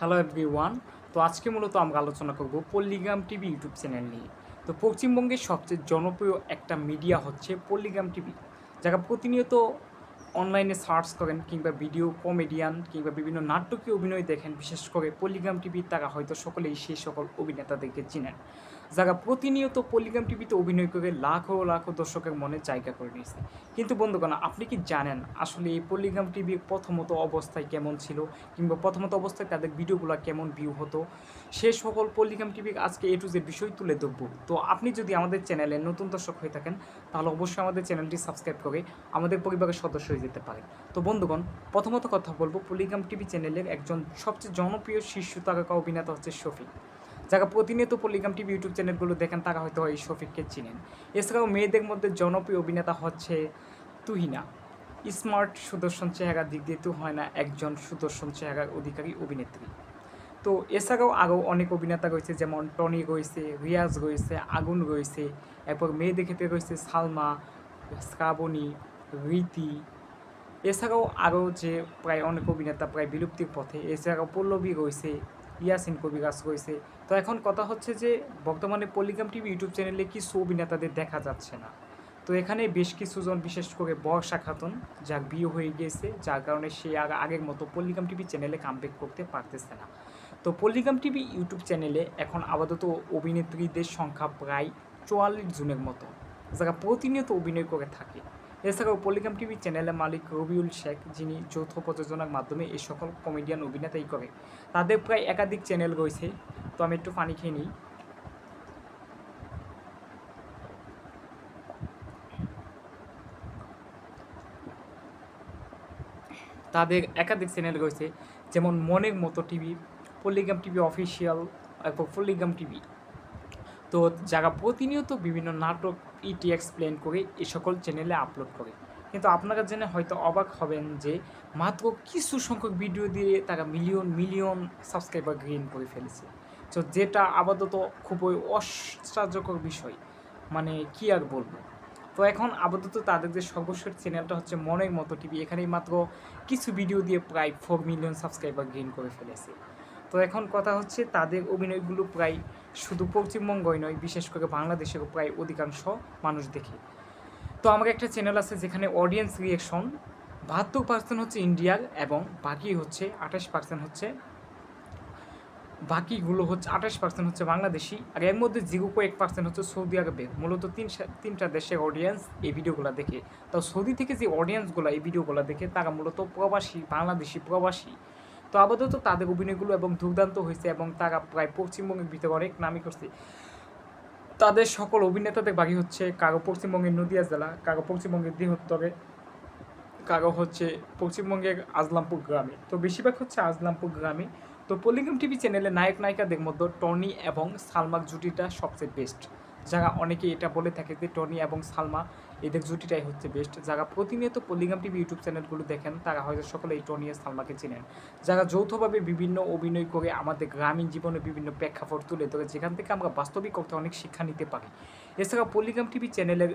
Hello everyone তো আজকে মূলত আমরা আলোচনা করব পল্লিগ্রাম টিভি ইউটিউব চ্যানেল নিয়ে। তো পশ্চিমবঙ্গের সবচেয়ে জনপ্রিয় একটা মিডিয়া হচ্ছে পল্লিগ্রাম টিভি যারা প্রতিনিয়ত অনলাইনে সার্চ করেন কিংবা ভিডিও কমেডিয়ান কিংবা বিভিন্ন নাটকীয় অভিনয় দেখেন, বিশেষ করে পল্লিগ্রাম টিভি তারা হয়তো সকলেই সেই সকল অভিনেতাদেরকে চিনেন। যারা প্রতিনিয়ত পল্লিগ্রাম টিভিতে অভিনয় করে লাখো লাখো দর্শকের মনে জায়গা করে নিয়েছে। কিন্তু বন্ধুগণ, আপনি কি জানেন আসলে এই পল্লিগ্রাম টিভির প্রথমত অবস্থায় কেমন ছিল? কিংবা প্রথমত অবস্থায় তাদের ভিডিওগুলো কেমন ভিউ হতো? সে সকল পল্লিগ্রাম টিভির আজকে এ টু জেড বিষয় তুলে ধরবো। তো আপনি যদি আমাদের চ্যানেলে নতুন দর্শক হয়ে থাকেন, তাহলে অবশ্যই আমাদের চ্যানেলটি সাবস্ক্রাইব করে আমাদের পরিবারের সদস্য হয়ে যেতে পারেন। তো বন্ধুগণ, প্রথমত কথা বলব পল্লিগ্রাম টিভি চ্যানেলের একজন সবচেয়ে জনপ্রিয় শীর্ষ তারকা অভিনেতা হচ্ছে শফিক। যারা প্রতিনিয়ত পল্লিগ্রাম টিভি ইউটিউব চ্যানেলগুলো দেখেন, তারা হয়তো এই শফিককে চিনেন। এছাড়াও মেয়েদের মধ্যে জনপ্রিয় অভিনেতা হচ্ছে তুহিনা। স্মার্ট সুদর্শন চেহারার দিক দিয়ে তো হয় না, একজন সুদর্শন চেহারার অধিকারী অভিনেত্রী। তো এছাড়াও আরও অনেক অভিনেতা রয়েছে, যেমন টনি রয়েছে, রিয়াজ রয়েছে, আগুন রয়েছে, এরপর মেয়েদের ক্ষেত্রে রয়েছে সালমা, শ্রাবণী, রীতি। এছাড়াও আরও যে প্রায় অনেক অভিনেতা প্রায় বিলুপ্তির পথে, এছাড়াও পল্লবী রয়েছে, ইয়াসিন কবিরাজ রয়েছে তো এখন কথা হচ্ছে যে বর্তমানে পল্লিগ্রাম টিভি ইউটিউব চ্যানেলে কিছু অভিনেতাদের দেখা যাচ্ছে না? তো এখানে বেশ কিছুজন, বিশেষ করে বর্ষা খাতুন, যার বিয়ে হয়ে গিয়েছে যার কারণে সে আগের মতো পল্লিগ্রাম টিভি চ্যানেলে কামব্যাক করতে পারতেছে না। তো পল্লিগ্রাম টিভি ইউটিউব চ্যানেলে এখন আপাতত অভিনেত্রীদের সংখ্যা প্রায় চুয়াল্লিশ জনের মতো, যারা প্রতিনিয়ত অভিনয় করে থাকে। এছাড়াও পল্লিগ্রাম টিভি চ্যানেলের মালিক রবিউল শেখ, যিনি যৌথ প্রযোজনার মাধ্যমে এই সকল কমেডিয়ান অভিনেতাই করে, তাদের প্রায় একাধিক চ্যানেল রয়েছে। তো আমি একটু পানি খেয়ে নিই। তাদের একাধিক চ্যানেল রয়েছে, যেমন মনের মতো টিভি, পল্লিগ্রাম টিভি অফিসিয়াল এরপর পল্লিগ্রাম টিভি। তো যারা প্রতিনিয়ত বিভিন্ন নাটক ইটি এক্সপ্লেন করে এ সকল চ্যানেলে আপলোড করে, কিন্তু আপনারা জেনে হয়তো অবাক হবেন যে মাত্র কিছু সংখ্যক ভিডিও দিয়ে তারা মিলিয়ন মিলিয়ন সাবস্ক্রাইবার গেইন করে ফেলেছে। তো যেটা আপাতত খুবই অশ্চর্যকর বিষয় মানে কি আর বলব? তো এখন আপাতত তাদের যে সর্বশেষ চ্যানেলটা হচ্ছে মনের মতো টিভি এখানেই মাত্র কিছু ভিডিও দিয়ে প্রায় ফোর মিলিয়ন সাবস্ক্রাইবার গেইন করে ফেলেছে। তো এখন কথা হচ্ছে তাদের অভিনয়গুলো প্রায় শুধু পশ্চিমবঙ্গই নয়, বিশেষ করে বাংলাদেশেরও প্রায় অধিকাংশ মানুষ দেখে। তো আমার একটা চ্যানেল আছে যেখানে অডিয়েন্স রিয়েকশন বাহাত্তর পার্সেন্ট হচ্ছে ইন্ডিয়ার এবং বাকি হচ্ছে আঠাশ পার্সেন্ট হচ্ছে বাকিগুলো হচ্ছে আঠাশ পার্সেন্ট হচ্ছে বাংলাদেশি আর এর মধ্যে জিরো কয়েক পার্সেন্ট হচ্ছে সৌদি আরবের মূলত তিন তিনটা দেশের অডিয়েন্স এই ভিডিওগুলো দেখে। তো সৌদি থেকে যে অডিয়েন্সগুলো এই ভিডিওগুলো দেখে, তারা মূলত প্রবাসী, বাংলাদেশি প্রবাসী। তো আপাতত তাদের অভিনয়গুলো এবং দুর্দান্ত হয়েছে এবং তারা প্রায় পশ্চিমবঙ্গের ভিতরে অনেক নামই করছে। তাদের সকল অভিনেতাদের বাড়ি হচ্ছে কারও পশ্চিমবঙ্গের নদিয়া জেলা, কারও পশ্চিমবঙ্গের বৃহত্তরে, কারও হচ্ছে পশ্চিমবঙ্গের আজলামপুর গ্রামে। তো বেশিরভাগ হচ্ছে আজলামপুর গ্রামে। তো পলিগ্রাম টিভি চ্যানেলে নায়ক নায়িকাদের মধ্যে টনি এবং সালমার জুটিটা সবচেয়ে বেস্ট যারা অনেকে এটা বলে থাকে যে টনি এবং সালমা এদের জুটিটাই হচ্ছে বেস্ট যারা প্রতিনিয়ত পলিগ্রাম টিভি ইউটিউব চ্যানেলগুলো দেখেন, তারা হয়তো সকলে এই টনি সালমাকে চেনেন। যারা যৌথভাবে বিভিন্ন অভিনয় করে আমাদের গ্রামীণ জীবনে বিভিন্ন প্রেক্ষাপট তুলে ধরে, যেখান থেকে আমরা বাস্তবিক অর্থে অনেক শিক্ষা নিতে পারি। এছাড়া পলিগ্রাম টিভি চ্যানেলের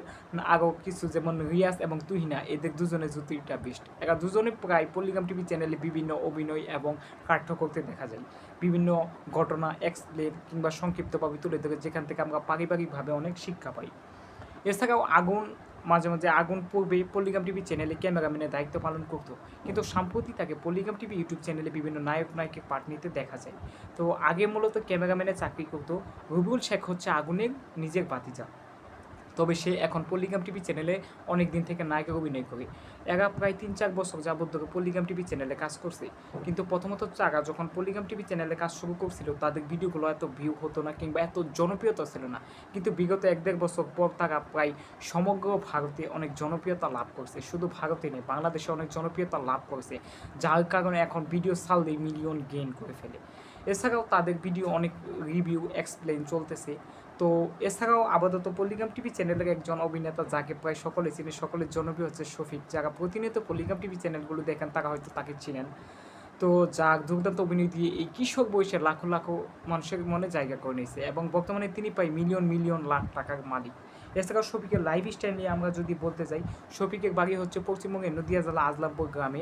আরও কিছু যেমন রিয়াজ এবং তুহিনা, এদের দুজনের জুতিটা বেস্ট এরা দুজনে প্রায় পলিগ্রাম টিভি চ্যানেলে বিভিন্ন অভিনয় এবং কাঠ্য করতে দেখা যায়। বিভিন্ন ঘটনা এক্সপ্লেন কিংবা সংক্ষিপ্তভাবে তুলে ধরে, যেখান থেকে আমরা পারিবারিকভাবে অনেক শিক্ষা পাই। এছাড়াও আগুন মাঝে মাঝে আগুন পূর্বে পল্লিগ্রাম টিভি চ্যানেলে ক্যামেরাম্যানের দায়িত্ব পালন করত। কিন্তু সাম্প্রতি তাকে পল্লিগ্রাম টিভি ইউটিউব চ্যানেলে বিভিন্ন নায়ক, নায়কের পাঠ নিতে দেখা যায়। তো আগে মূলত ক্যামেরাম্যানে চাকরি করত। রুবুল শেখ হচ্ছে আগুনের নিজের বাতিজা তবে সে এখন পল্লিগ্রাম টিভি চ্যানেলে অনেক দিন থেকে নায়কের অভিনয় করে। এরা প্রায় তিন চার বছর যাবত ধরে পল্লিগ্রাম টিভি চ্যানেলে কাজ করছে। কিন্তু প্রথমত চারা যখন পল্লিগ্রাম টিভি চ্যানেলে কাজ শুরু করছিল, তাদের ভিডিওগুলো এত ভিউ হতো না কিংবা এত জনপ্রিয়তা ছিল না। কিন্তু বিগত এক দেড় বছর পর তারা প্রায় সমগ্র ভারতে অনেক জনপ্রিয়তা লাভ করছে। শুধু ভারতে নেই বাংলাদেশে অনেক জনপ্রিয়তা লাভ করছে, যার কারণে এখন ভিডিও সাললেই মিলিয়ন গেইন করে ফেলে। এছাড়াও তাদের ভিডিও অনেক রিভিউ এক্সপ্লেন চলতেছে। তো এছাড়াও আপাতত পল্লিগ্রাম টিভি চ্যানেলের একজন অভিনেতা যাকে প্রায় সকলে চিনে সকলের জনপ্রিয় হচ্ছে শফিক। যারা প্রতিনিয়ত পল্লিগ্রাম টিভি চ্যানেলগুলো দেখেন, তারা হয়তো তাকে চিনেন। তো যা দুর্দান্ত অভিনয় দিয়ে এই কৃষক বয়সে লাখো লাখো মানুষের মনে জায়গা করে নিয়েছে এবং বর্তমানে তিনি প্রায় মিলিয়ন মিলিয়ন লাখ টাকার মালিক। এছাড়াও শফিকের লাইফ স্টাইল নিয়ে আমরা যদি বলতে যাই, শফিকের বাড়ি হচ্ছে পশ্চিমবঙ্গের নদিয়া জেলা আজলামপুর গ্রামে।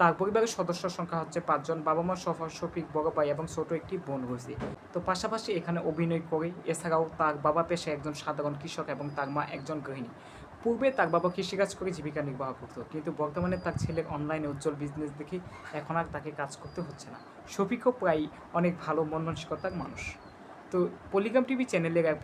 তার পরিবারের সদস্য সংখ্যা হচ্ছে পাঁচজন। বাবা মা সফর শফিক, বড় ভাই এবং ছোট একটি বোন রয়েছে। তো পাশাপাশি এখানে অভিনয় করে, এছাড়াও তার বাবা পেশায় একজন সাধারণ কৃষক এবং তার মা একজন গৃহিণী। পূর্বে তার বাবা কৃষিকাজ করে জীবিকা নির্বাহ করতো, কিন্তু বর্তমানে তার ছেলের অনলাইনে উজ্জ্বল বিজনেস দেখে এখন আর তাকে কাজ করতে হচ্ছে না। শফিকও প্রায় অনেক ভালো মন মানসিকতার মানুষ। তো পলিগ্রাম টিভি চ্যানেলের এক